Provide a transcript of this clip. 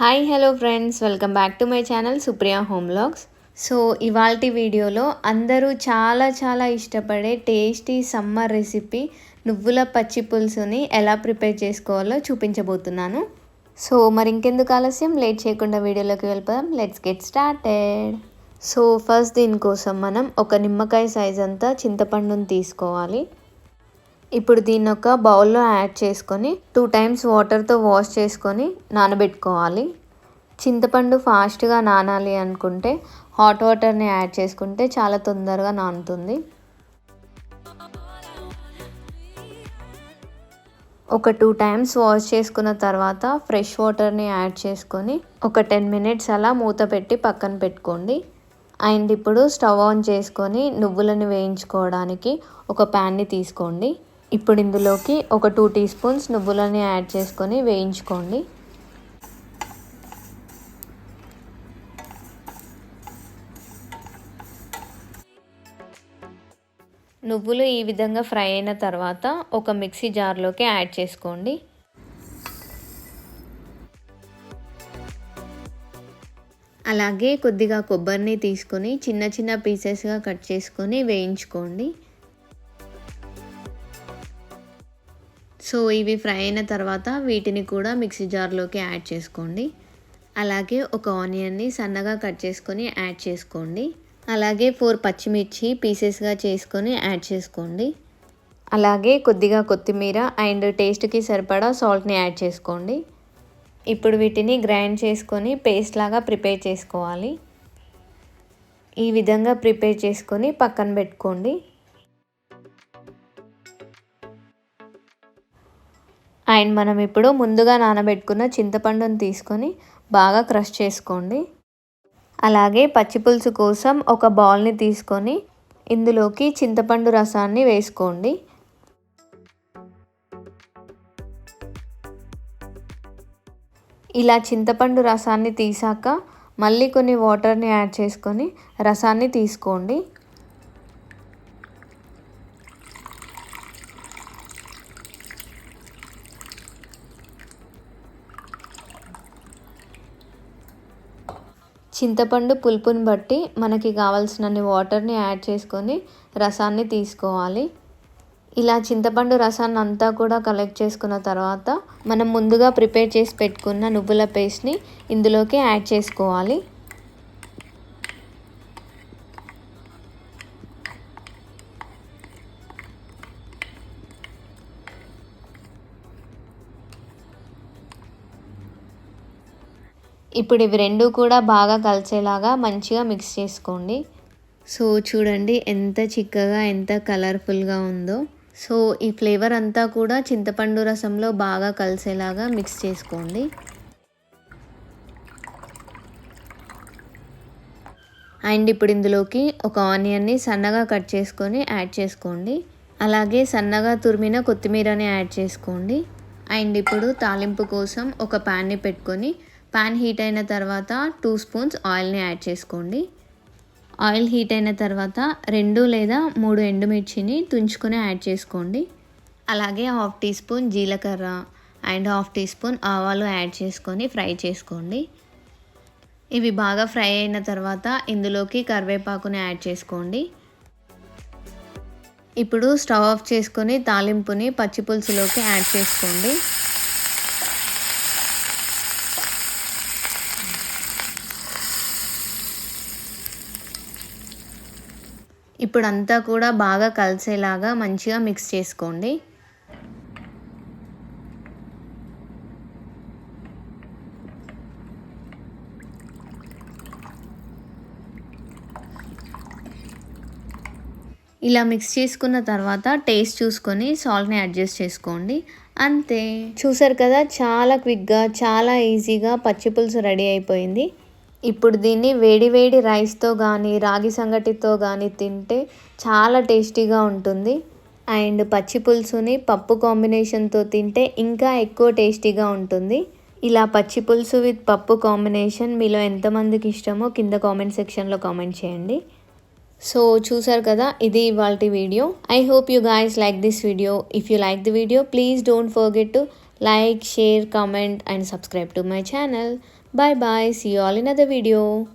Hi hello friends. Welcome back to my channel Supriya home logs so ఇవాల్టి వీడియోలో అందరూ చాలా చాలా ఇష్టపడే టేస్టీ సమ్మర్ రెసిపీ నువ్వుల పచ్చి పులుసుని ఎలా ప్రిపేర్ చేసుకోవాలో చూపించబోతున్నాను. సో మరి ఇంకెందుకు ఆలస్యం? లేట్ చేయకుండా వీడియోలోకి వెళ్ళిపోదాం. Let's get started. So first దీనికోసం మనం ఒక నిమ్మకాయ సైజ్ అంతా చింతపండుని తీసుకోవాలి. ఇప్పుడు దీన్ని ఒక బౌల్లో యాడ్ చేసుకొని టూ టైమ్స్ వాటర్తో వాష్ చేసుకొని నానబెట్టుకోవాలి. చింతపండు ఫాస్ట్గా నానాలి అనుకుంటే హాట్ వాటర్ని యాడ్ చేసుకుంటే చాలా తొందరగా నానుతుంది. ఒక టూ టైమ్స్ వాష్ చేసుకున్న తర్వాత ఫ్రెష్ వాటర్ని యాడ్ చేసుకొని ఒక టెన్ మినిట్స్ అలా మూత పెట్టి పక్కన పెట్టుకోండి. అండ్ ఇప్పుడు స్టవ్ ఆన్ చేసుకొని నువ్వులను వేయించుకోవడానికి ఒక ప్యాన్ని తీసుకోండి. ఇప్పుడు ఇందులోకి ఒక టూ టీ స్పూన్స్ నువ్వులని యాడ్ చేసుకొని వేయించుకోండి. నువ్వులు ఈ విధంగా ఫ్రై అయిన తర్వాత ఒక మిక్సీ జార్లోకి యాడ్ చేసుకోండి. అలాగే కొద్దిగా కొబ్బరిని తీసుకొని చిన్న చిన్న పీసెస్గా కట్ చేసుకొని వేయించుకోండి. సో ఇవి ఫ్రై అయిన తర్వాత వీటిని కూడా మిక్సీ జార్లోకి యాడ్ చేసుకోండి. అలాగే ఒక ఆనియన్ని సన్నగా కట్ చేసుకొని యాడ్ చేసుకోండి. అలాగే ఫోర్ పచ్చిమిర్చి పీసెస్గా చేసుకొని యాడ్ చేసుకోండి. అలాగే కొద్దిగా కొత్తిమీర అండ్ టేస్ట్కి సరిపడా సాల్ట్ని యాడ్ చేసుకోండి. ఇప్పుడు వీటిని గ్రైండ్ చేసుకొని పేస్ట్ లాగా ప్రిపేర్ చేసుకోవాలి. ఈ విధంగా ప్రిపేర్ చేసుకొని పక్కన పెట్టుకోండి. అండ్ మనం ఇప్పుడు ముందుగా నానబెట్టుకున్న చింతపండుని తీసుకొని బాగా క్రష్ చేసుకోండి. అలాగే పచ్చిపులుసు కోసం ఒక బౌల్ని తీసుకొని ఇందులోకి చింతపండు రసాన్ని వేసుకోండి. ఇలా చింతపండు రసాన్ని తీసాక మళ్ళీ కొన్ని వాటర్ని యాడ్ చేసుకొని రసాన్ని తీసుకోండి. చింతపండు పులుపుని బట్టి మనకి కావాల్సినన్ని వాటర్ని యాడ్ చేసుకొని రసాన్ని తీసుకోవాలి. ఇలా చింతపండు రసాన్ని అంతా కూడా కలెక్ట్ చేసుకున్న తర్వాత మనం ముందుగా ప్రిపేర్ చేసి పెట్టుకున్న నువ్వుల పేస్ట్ని ఇందులోకి యాడ్ చేసుకోవాలి. ఇప్పుడు ఇవి రెండు కూడా బాగా కలిసేలాగా మంచిగా మిక్స్ చేసుకోండి. సో చూడండి ఎంత చిక్కగా ఎంత కలర్ఫుల్గా ఉందో. సో ఈ ఫ్లేవర్ అంతా కూడా చింతపండు రసంలో బాగా కలిసేలాగా మిక్స్ చేసుకోండి. అండ్ ఇప్పుడు ఇందులోకి ఒక ఆనియన్ని సన్నగా కట్ చేసుకొని యాడ్ చేసుకోండి. అలాగే సన్నగా తురిమిన కొత్తిమీరని యాడ్ చేసుకోండి. అండ్ ఇప్పుడు తాలింపు కోసం ఒక ప్యాన్ని పెట్టుకొని పాన్ హీట్ అయిన తర్వాత టూ స్పూన్స్ ఆయిల్ని యాడ్ చేసుకోండి. ఆయిల్ హీట్ అయిన తర్వాత రెండు లేదా మూడు ఎండుమిర్చిని తుంచుకొని యాడ్ చేసుకోండి. అలాగే హాఫ్ టీ స్పూన్ జీలకర్ర అండ్ హాఫ్ టీ స్పూన్ ఆవాలు యాడ్ చేసుకొని ఫ్రై చేసుకోండి. ఇవి బాగా ఫ్రై అయిన తర్వాత ఇందులోకి కరివేపాకుని యాడ్ చేసుకోండి. ఇప్పుడు స్టవ్ ఆఫ్ చేసుకొని తాలింపుని పచ్చిపులుసులోకి యాడ్ చేసుకోండి. ఇప్పుడు అంతా కూడా బాగా కలిసేలాగా మంచిగా మిక్స్ చేసుకోండి. ఇలా మిక్స్ చేసుకున్న తర్వాత టేస్ట్ చూసుకొని సాల్ట్ని అడ్జస్ట్ చేసుకోండి. అంతే. చూసారు కదా చాలా క్విక్గా చాలా ఈజీగా పచ్చి పులుసు రెడీ అయిపోయింది. ఇప్పుడు దీన్ని వేడి వేడి రైస్తో కానీ రాగి సంగటితో కానీ తింటే చాలా టేస్టీగా ఉంటుంది. అండ్ పచ్చి పులుసుని పప్పు కాంబినేషన్తో తింటే ఇంకా ఎక్కువ టేస్టీగా ఉంటుంది. ఇలా పచ్చి పులుసు విత్ పప్పు కాంబినేషన్ మీలో ఎంతమందికి ఇష్టమో కింద కామెంట్ సెక్షన్లో కామెంట్ చేయండి. సో చూసారు కదా ఇది ఇవాళ video. I hope you guys like this video if you like the video please don't forget to like share comment and subscribe to my channel Bye bye. See you all in another video.